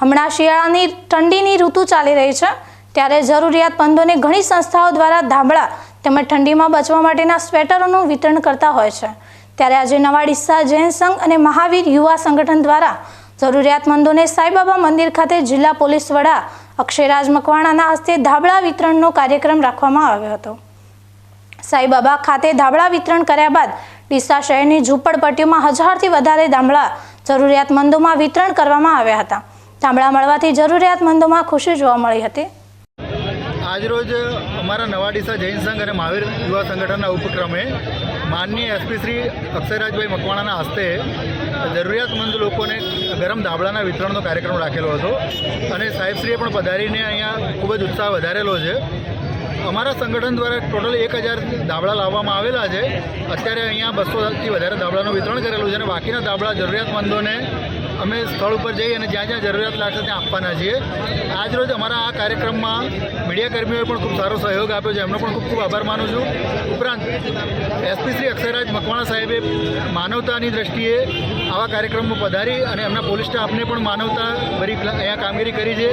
હમણાં શિયાળાની ઠંડીની ઋતુ ચાલી રહી છે, ત્યારે જરૂરિયાતમંદોને ઘણી સંસ્થાઓ દ્વારા ધાબળા તેમજ ઠંડીમાં બચવા માટેના સ્વેટરોનું વિતરણ કરતા હોય છે. ત્યારે આજે નવા ડિસ્સા જૈન સંઘ અને મહાવીર યુવા સંગઠન દ્વારા જરૂરિયાતમંદોને સાંઈબાબા મંદિર ખાતે જિલ્લા પોલીસ વડા અક્ષયરાજ મકવાણાના હસ્તે ધાબળા વિતરણનો કાર્યક્રમ રાખવામાં આવ્યો હતો. સાંઈબાબા ખાતે ધાબળા વિતરણ કર્યા બાદ ડીસા શહેરની ઝૂંપડપટ્ટીઓમાં હજારથી વધારે ધાબળા જરૂરિયાતમંદોમાં વિતરણ કરવામાં આવ્યા હતા. ધાબળા મળવાથી જરૂરિયાતમંદોમાં ખુશી જોવા મળી હતી. આજરોજ અમારા નવા ડીસા જૈન સંઘ અને મહાવીર યુવા સંગઠનના ઉપક્રમે માનનીય એસપી શ્રી અક્ષયરાજભાઈ મકવાણાના હસ્તે જરૂરિયાતમંદ લોકોને ગરમ ધાબળાના વિતરણનો કાર્યક્રમ રાખેલો હતો અને સાહેબશ્રીએ પણ પધારીને અહીંયા ખૂબ જ ઉત્સાહ વધારેલો છે. અમારા સંગઠન દ્વારા ટોટલ એક હજાર ધાબળા લાવવામાં આવેલા છે. અત્યારે અહીંયા બસોથી વધારે ધાબળાનું વિતરણ કરેલું છે અને બાકીના ધાબળા જરૂરિયાતમંદોને અમે સ્થળ ઉપર જઈ અને જ્યાં જ્યાં જરૂરિયાત લાગશે ત્યાં આપવાના છીએ. આજરોજ અમારા આ કાર્યક્રમમાં મીડિયા કર્મીઓએ પણ ખૂબ સારો સહયોગ આપ્યો છે. એમનો પણ ખૂબ ખૂબ આભાર માનું છું. ઉપરાંત એસપી શ્રી અક્ષયરાજ મકવાણા સાહેબે માનવતાની દ્રષ્ટિએ આવા કાર્યક્રમમાં પધારી અને એમના પોલીસ સ્ટાફને પણ માનવતા ભરી અહીંયા કામગીરી કરી છે.